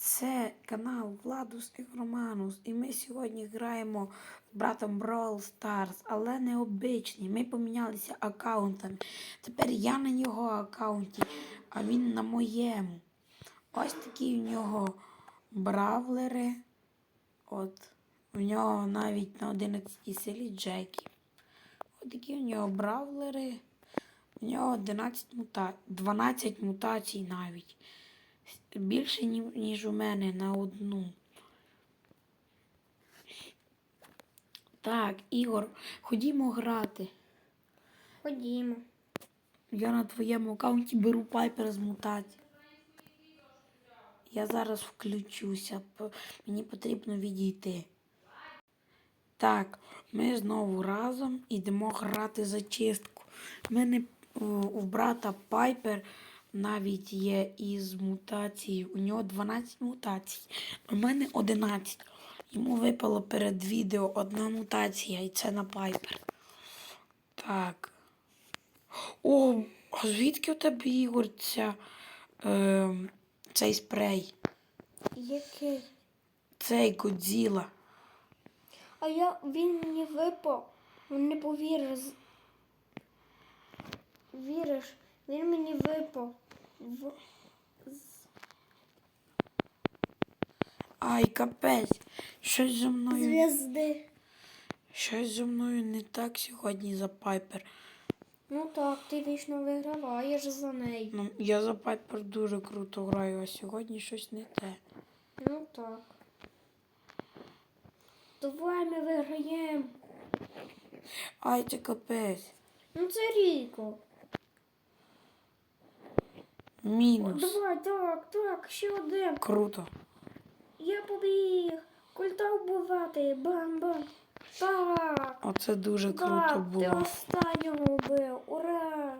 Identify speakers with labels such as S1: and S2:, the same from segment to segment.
S1: Це канал Владус і Романус. І ми сьогодні граємо з братом Brawl Stars, але не обичний. Ми помінялися аккаунтами. Тепер я на його аккаунті, а він на моєму. Ось такі в нього бравлери. От. В нього навіть на 11 силі Джекі. Ось такі в нього бравлери. У нього 11 мута... 12 мутацій навіть. Більше, ніж у мене на одну. Так, Ігор, ходімо грати.
S2: Ходімо.
S1: Я на твоєму аккаунті беру пайпер з мутацій. Я зараз включуся. Мені потрібно відійти. Так, ми знову разом йдемо грати зачистку. В мене о, у брата Пайпер навіть є із мутацій. У нього 12 мутацій. У мене 11. Йому випало перед відео одна мутація, і це на Пайпер. Так. О, а звідки у тебе, Ігор, ця, е, цей спрей?
S2: Який?
S1: Цей Годзіла.
S2: А я він мені випав. Він Не повіриш. З- Віриш, він мені випав. В...
S1: Ай, капець. Щось зі мною.
S2: Зв'язди.
S1: Щось зі мною не так сьогодні за Пайпер.
S2: Ну так, ти вічно виграваєш за неї.
S1: Ну, я за Пайпер дуже круто граю, а сьогодні щось не те.
S2: Ну так. Давай ми виграємо.
S1: Ай, це капець.
S2: Ну це Ріко.
S1: Мінус.
S2: Давай, так, так, ще один.
S1: Круто.
S2: Я побіг. Культа вбивати. Бам-бам. Так.
S1: Оце дуже круто
S2: Так, ти
S1: було.
S2: останнього вбив. Ура!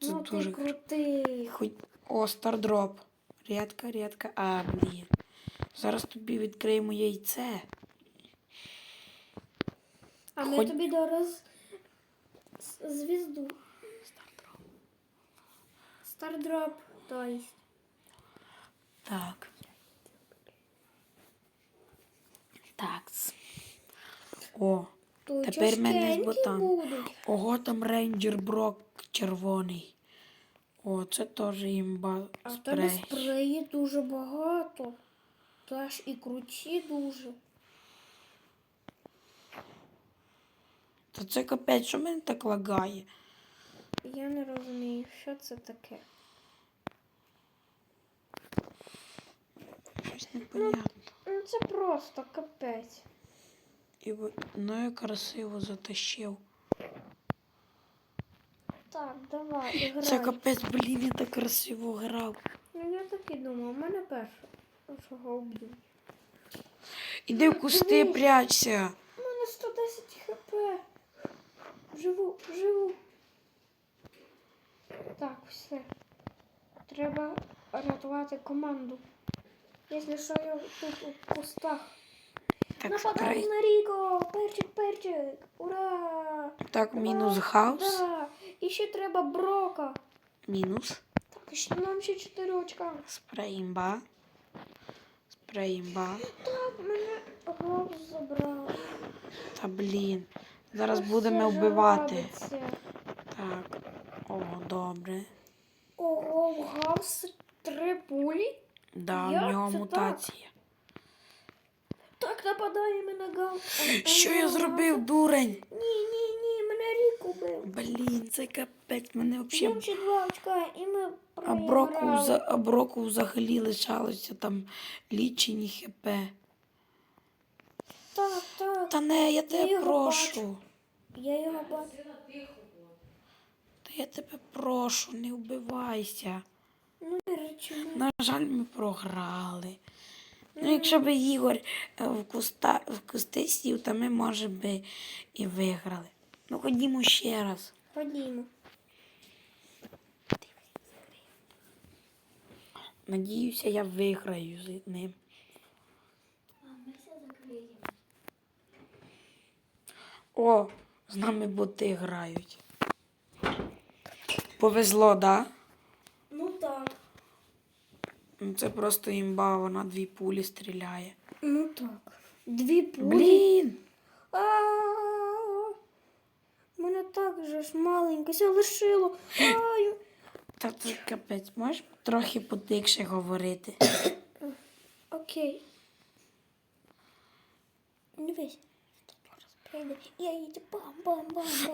S1: Це
S2: ну
S1: дуже
S2: ти крутий.
S1: Хоч... О, стардроп. Рідка, рідка. А, блін. Зараз тобі відкриємо яйце.
S2: А ми тобі зараз звізду. Стардроп. То есть.
S1: Так. Так. О,
S2: Тут
S1: Тепер мене ботан. ого там рейнджер Брок червоний. О, це теж імба
S2: А в тебе спреї дуже багато. Теж і круті дуже.
S1: Та це капець, що мене так лагає?
S2: Я не розумію, що це таке.
S1: Щось непонятно.
S2: Ну це просто капець.
S1: І ну я красиво затащив.
S2: Так, давай, іграй.
S1: Це капець, блін, я так красиво грав.
S2: Ну я так і думав, у мене першого вб'ють.
S1: Іди в кусти, прячься.
S2: У мене 110 хп. Живу, живу. Так, все. Треба рятувати команду. Якщо що, я тут у кустах.
S1: Так,
S2: Нападаємо
S1: спрей.
S2: на Ріко! Перчик, перчик! Ура!
S1: Так, мінус хаус.
S2: Да. І ще треба брока.
S1: Мінус.
S2: Так, ще нам ще 4 очка.
S1: Спрей імба. Спрей імба.
S2: Так, мене гав забрав.
S1: Та блін. Зараз будемо вбивати.
S2: жабиться.
S1: Так. О, добре.
S2: Ого, в Гавс три пулі.
S1: Да,
S2: Як
S1: в нього
S2: це так?
S1: мутація.
S2: Так нападаємо на Гав.
S1: Що я зробив, дурень?
S2: Ні, ні, ні, мене рік убив.
S1: Блін, це капець, мене
S2: Їм
S1: взагалі.
S2: ще два очка, і ми
S1: А броку, за- а броку взагалі лишалося там лічені хп.
S2: Так, так.
S1: Та не, я тебе
S2: його
S1: прошу.
S2: Я його бачу.
S1: Я тебе прошу, не вбивайся.
S2: Ну.
S1: На жаль, ми програли. Ну, якщо б Ігор е, в, куста, в кусти сів, то ми, може би, і виграли. Ну, ходімо ще раз.
S2: Ходімо.
S1: Надіюся, я виграю з ним.
S2: А ми все закриємо.
S1: О, з нами боти грають. Повезло, да?
S2: Ну так.
S1: Ну, Це просто імба, вона дві пулі стріляє.
S2: Ну так. Дві пулі.
S1: Блін!
S2: А-а-а. Мене так же ж маленько ся лишило. Ай.
S1: Та це капець, можеш трохи потикше говорити?
S2: Окей. Дивись.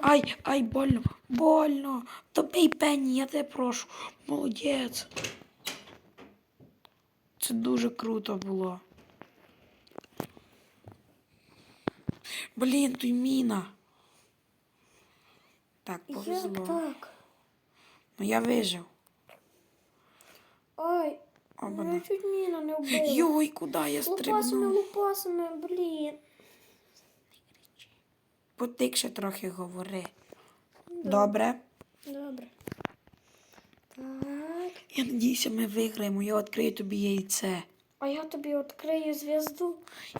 S1: Ай, ай, больно, больно. Добий Пенні, я тебе прошу. Молодець. Це дуже круто було. Блін, тут міна. Так,
S2: Як
S1: повезло.
S2: так?
S1: Ну я вижив.
S2: Ай,
S1: Обана.
S2: мене чуть міна не вбила.
S1: Йой, куди я
S2: Лупасами, лупасами, блін.
S1: Потикше трохи говори. Добре.
S2: Добре. Так.
S1: Я надіюся, ми виграємо. Я відкрию тобі яйце.
S2: А я тобі відкрию зв'язку.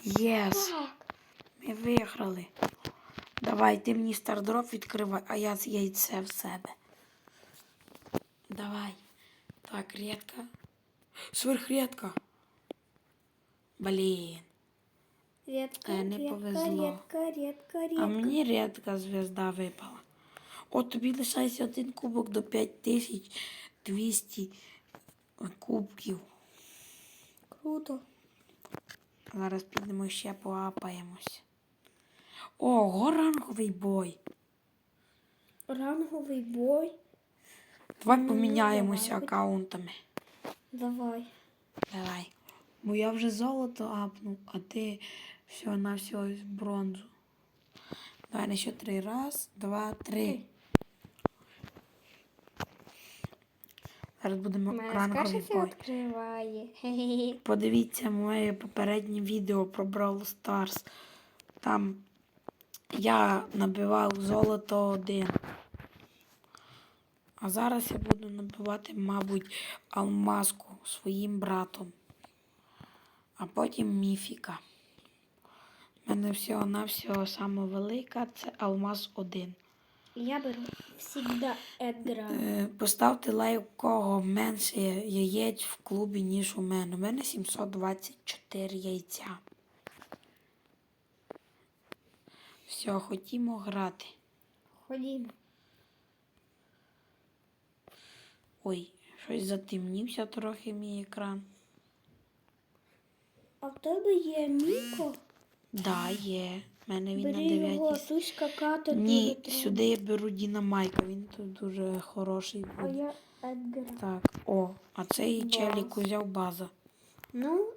S1: Єс.
S2: Так.
S1: Ми виграли. Давай, ти мені стардроп відкривай, а я яйце в себе. Давай. Так, редка. Сверхредка. Блін.
S2: Рідка,
S1: Е, не
S2: рідка,
S1: повезло.
S2: рідка, рідка,
S1: А мені рідка звезда випала. От тобі лишається один кубок до 5200 кубків.
S2: Круто.
S1: Зараз підемо ще поапаємось. О, горанговий бой.
S2: Ранговий бой.
S1: Давай
S2: Ну,
S1: поміняємося
S2: давай.
S1: аккаунтами.
S2: Давай.
S1: Давай. Бо я вже золото апнув, а ти все на все бронзу. Давай на ще три. Раз, два, три. Зараз будемо бой.
S2: відкриває.
S1: Подивіться моє попереднє відео про Brawl Stars. Там я набивав золото один. А зараз я буду набивати, мабуть, алмазку своїм братом. А потім міфіка. У мене всього-навсього саме велика це алмаз 1.
S2: Я беру завжди Едгара.
S1: Е, Поставте лайк, у кого менше яєць в клубі, ніж у мене. У мене 724 яйця. Все, хотімо грати.
S2: Ходімо.
S1: Ой, щось затемнівся трохи мій екран.
S2: А в тебе є Міко?
S1: Да, є. У мене він
S2: Бери
S1: на
S2: його,
S1: 9.
S2: тут скакати
S1: Ні,
S2: дуже
S1: сюди я беру Дінамайка, він тут дуже хороший
S2: А
S1: буде.
S2: я Едгара.
S1: Так, о, а цей
S2: Баз.
S1: челік узяв база.
S2: Ну,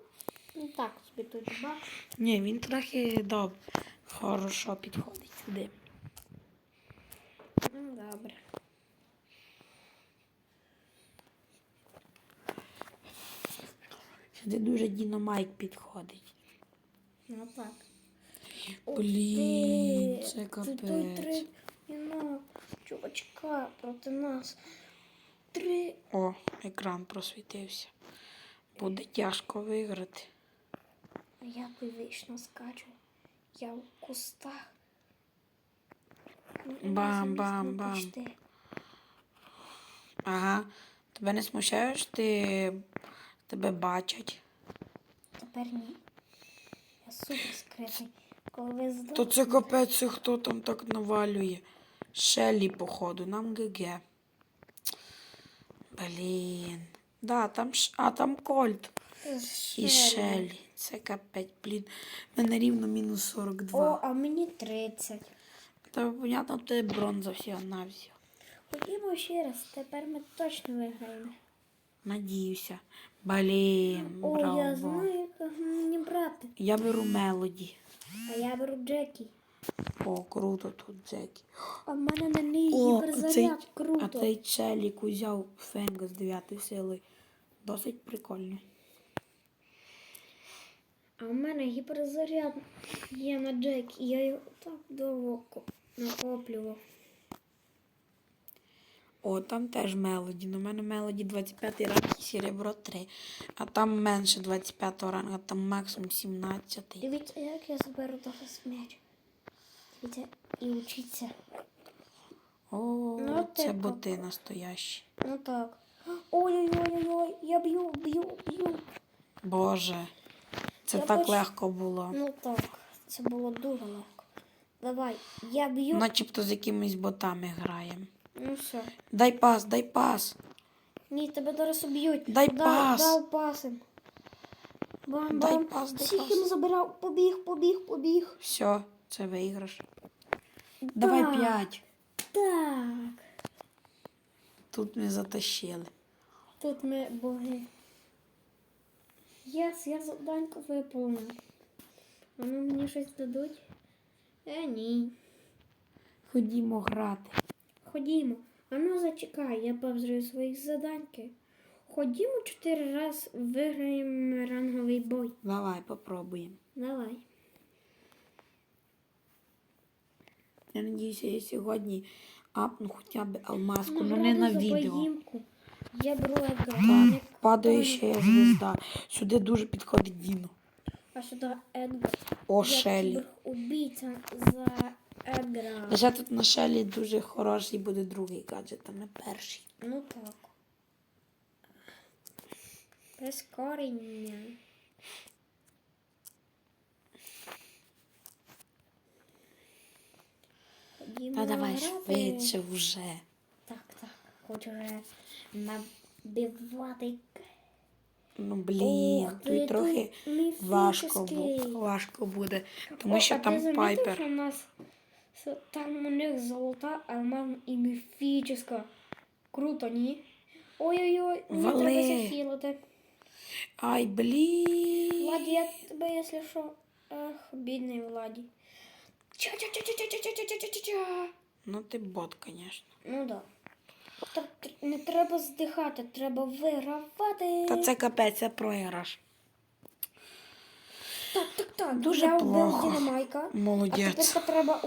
S2: ну так собі тут бак.
S1: Ні, він трохи добре. Хорошо підходить сюди.
S2: Ну, добре.
S1: Сюди дуже Дінамайк підходить.
S2: Ну так.
S1: Блін, це капець.
S2: ну, чувачка проти нас. Три.
S1: О, екран просвітився. Буде тяжко виграти.
S2: А я вічно скачу. Я в кустах. Ну, Бам-бам-бам.
S1: Ага. Тебе не смущає, що ти тебе бачать?
S2: Тепер ні. Супер скритий. Коли ви здохнете,
S1: То це капець, хто там так навалює. Шелі, походу, нам ГГ. Блін. Да, там ш... А там Кольт.
S2: це
S1: І Шелі. Це капець, блін. Мене рівно мінус 42.
S2: О, а мені 30.
S1: Та понятно, ти бронза всього на всього.
S2: Ходімо ще раз, тепер ми точно виграємо.
S1: Надіюся. Блін,
S2: О,
S1: браво.
S2: я знаю, як мені брати.
S1: Я беру Мелоді.
S2: А я беру Джекі.
S1: О, круто тут Джекі.
S2: А в мене на неї
S1: О,
S2: гіперзаряд.
S1: цей,
S2: Круто.
S1: а цей челік узяв Фенга з 9 сили. Досить прикольно.
S2: А в мене гіперзаряд є на Джекі. Я його так довго ко- накоплював.
S1: О, там теж Мелоді. На мене Мелоді 25 ранг і серебро 3. А там менше 25 ранга, там максимум 17.
S2: Дивіться, як я зберу досить м'яч. Дивіться, і учіться.
S1: О,
S2: Ну,
S1: це
S2: ти
S1: боти настоящі.
S2: Ну так. Ой-ой-ой-ой, я б'ю, б'ю, б'ю.
S1: Боже. Це
S2: Я
S1: так
S2: поч-
S1: легко було.
S2: Ну так, це було дуже легко. Давай, я б'ю.
S1: Начебто з якимись ботами граємо.
S2: Ну все.
S1: Дай пас, дай пас.
S2: Ні, тебе зараз уб'ють.
S1: Дай
S2: Дав-
S1: пас.
S2: Дав пасим. Бам,
S1: Дай
S2: бам.
S1: пас, дай
S2: Всіх
S1: пас.
S2: їм забирав. Побіг, побіг, побіг.
S1: Все, це виграш. Давай п'ять.
S2: Так.
S1: Тут ми затащили.
S2: Тут ми боги. Єс, я заданьку виповнив. Вони мені щось дадуть? Е, ні.
S1: Ходімо грати.
S2: Ходімо. А ну зачекай, я повзрю своїх заданьки. Ходімо чотири раз виграємо ранговий бой.
S1: Давай, попробуємо.
S2: Давай.
S1: Я надіюся, я сьогодні апну хоча б алмазку, ну,
S2: Ну,
S1: не на відео.
S2: поїмку. Я беру Едгар.
S1: Так, падаюча звізда. Сюди дуже підходить Діно.
S2: А сюди Едгар.
S1: О, Шелі.
S2: убійця за Едгара.
S1: Лише тут на Шелі дуже хороший буде другий гаджет, а не перший.
S2: Ну так. Прискорення.
S1: Та давай швидше вже.
S2: Так, так. Хочу вже набивати.
S1: Ну блін,
S2: Ух
S1: тут трохи важко, важко буде. Тому
S2: О,
S1: що там пайпер.
S2: Там у них золота, а в мене і міфічна. Круто, ні? Ой-ой-ой,
S1: Вали.
S2: треба захилити.
S1: Ай, блін.
S2: Владі, я тебе, якщо що. Ах, бідний Владі. Ча-ча-ча-ча-ча-ча-ча-ча-ча-ча.
S1: Ну ти бот, звісно.
S2: Ну да. Так не треба здихати, треба вигравати.
S1: Та це капець, це програш.
S2: Так, так, так.
S1: Дуже
S2: я
S1: плохо.
S2: вбив Динамайка. А
S1: Молодець.
S2: тепер треба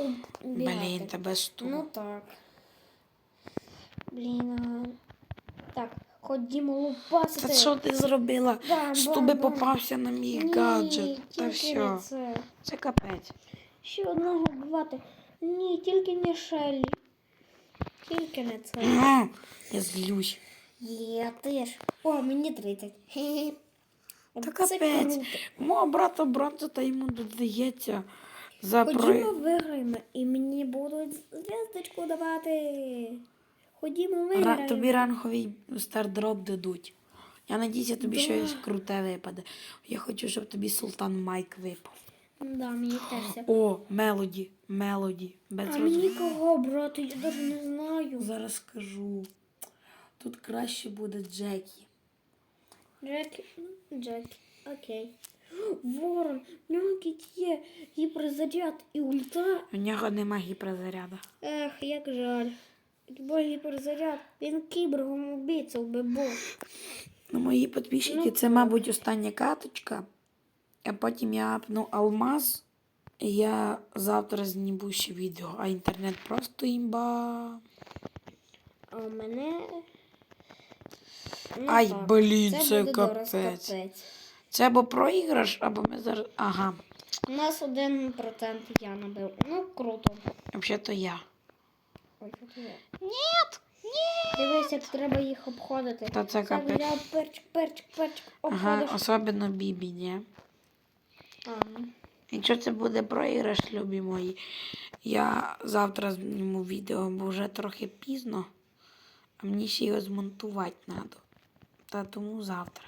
S2: убігати.
S1: Блін, тебе стул.
S2: Ну так. Блін. а, Так, ходімо лупасити.
S1: Та що ти зробила?
S2: Бам, бам.
S1: попався на мій
S2: Ні,
S1: гаджет? Та
S2: тільки не
S1: все.
S2: це.
S1: Це капець.
S2: Ще одного вбивати. Ні, тільки не Шеллі. Тільки не це.
S1: Я злюсь.
S2: Є, теж. О, мені 30. Хе-хе.
S1: Та
S2: Це
S1: капець. Мого брата бронза та йому додається за
S2: Ходімо
S1: про...
S2: виграємо, і мені будуть зв'язочку давати. Ходімо
S1: Ра...
S2: виграємо.
S1: тобі ранговий стардроп дадуть. Я надіюся, тобі
S2: Да.
S1: щось круте випаде. Я хочу, щоб тобі Султан Майк випав.
S2: Да, мені теж.
S1: О, Мелоді, Мелоді. Без
S2: А мені кого брати, я навіть не знаю.
S1: Зараз скажу. Тут краще буде Джекі.
S2: Джекі, ну, Джекі, окей. Ворон, в нього є гіперзаряд і ульта.
S1: У нього нема гіперзаряду.
S2: Ех, як жаль. Якби гіперзаряд, він кібергом убійця би був.
S1: Ну, мої підписчики,
S2: Ну,
S1: це, мабуть, остання каточка. А потім я апну алмаз. І я завтра зніму ще відео, а інтернет просто імба.
S2: А у мене. Ну,
S1: Ай,
S2: так,
S1: блін, це
S2: зараз
S1: капець. Це або проіграш, або ми зараз. Ага,
S2: У нас один процент я набив. Ну, круто.
S1: взагалі-то я.
S2: Ой, це? Ні! Ні! Дивись, як треба їх обходити.
S1: Та це капець.
S2: взяв перчик, перчик, перчик,
S1: Ага, особливо бібі, ні.
S2: А, ну.
S1: Якщо це буде проіграш, любі мої, я завтра зніму відео, бо вже трохи пізно, а мені ще його змонтувати треба. Та тому завтра.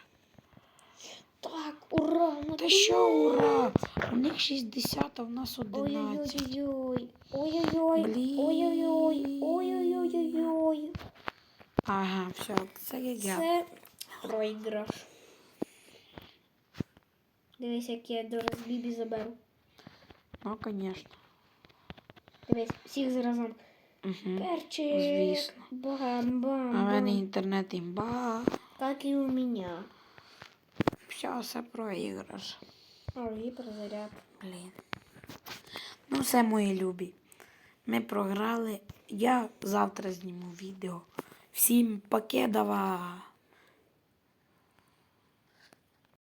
S2: Так, ура! ну
S1: Та що, ура! У них 60, а в нас 11.
S2: Ой-ой-ой. Ой-ой-ой. Ой-ой-ой. Ой-ой-ой.
S1: Ага, все, це я.
S2: Це проіграш. Дивись, як я до бібі заберу.
S1: Ну, звісно.
S2: Дивись, всіх заразом.
S1: Угу.
S2: Перчик.
S1: Звісно.
S2: Бам, бам,
S1: А в мене
S2: бам.
S1: інтернет імба.
S2: Как і у мене.
S1: Все, все проіграш.
S2: А, гіперзаряд.
S1: Блін. Ну, все мої любі. Ми програли. Я завтра зніму відео. Всім покедова!